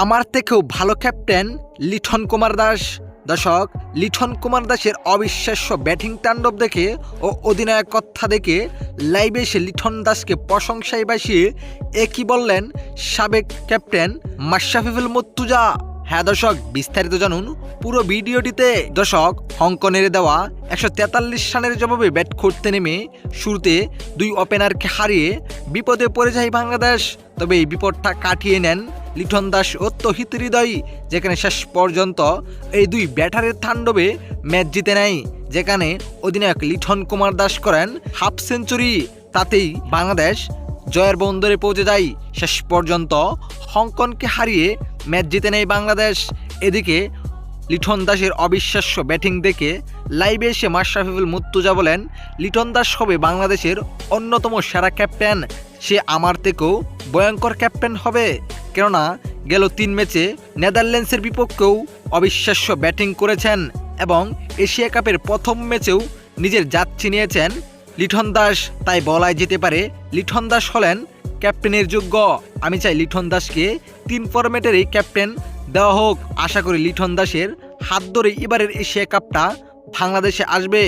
আমার থেকেও ভালো ক্যাপ্টেন লিঠন কুমার দাস। দর্শক লিঠন কুমার দাসের অবিশ্বাস্য ব্যাটিং তাণ্ডব দেখে ও অধিনায়কত্বা দেখে লাইভে এসে লিঠন দাসকে প্রশংসায় বাসিয়ে একই বললেন সাবেক ক্যাপ্টেন মাশরাফিফুল মুর্তুজা। হ্যাঁ দর্শক, বিস্তারিত জানুন পুরো ভিডিওটিতে। দর্শক হংকনের দেওয়া একশো তেতাল্লিশ রানের জবাবে ব্যাট করতে নেমে শুরুতে দুই ওপেনারকে হারিয়ে বিপদে পড়ে যায় বাংলাদেশ। তবে এই বিপদটা কাটিয়ে নেন লিঠন দাস ও তহিত হৃদয়, যেখানে শেষ পর্যন্ত এই দুই ব্যাটারের থান্ডবে ম্যাচ জিতে নেয়, যেখানে অধিনায়ক লিঠন কুমার দাস করেন হাফ সেঞ্চুরি। তাতেই বাংলাদেশ জয়ের বন্দরে পৌঁছে যায়। শেষ পর্যন্ত হংকংকে হারিয়ে ম্যাচ জিতে নেয় বাংলাদেশ। এদিকে লিঠন দাসের অবিশ্বাস্য ব্যাটিং দেখে লাইভে এসে মাশরাফিফুল মুর্তুজা বলেন, লিটন দাস হবে বাংলাদেশের অন্যতম সেরা ক্যাপ্টেন। সে আমার থেকেও ভয়ঙ্কর ক্যাপ্টেন হবে। কেননা, গেল তিন ম্যাচে নেদারল্যান্ডসের বিপক্ষেও অবিশ্বাস্য ব্যাটিং করেছেন এবং এশিয়া কাপের প্রথম ম্যাচেও নিজের জাত চিনিয়েছেন লিঠন দাস। তাই বলাই যেতে পারে লিঠন দাস হলেন ক্যাপ্টেনের যোগ্য। আমি চাই লিঠন দাসকে তিন ফরম্যাটেরই ক্যাপ্টেন দেওয়া হোক। আশা করি লিঠন দাসের হাত ধরে এবারের এশিয়া কাপটা বাংলাদেশে আসবে।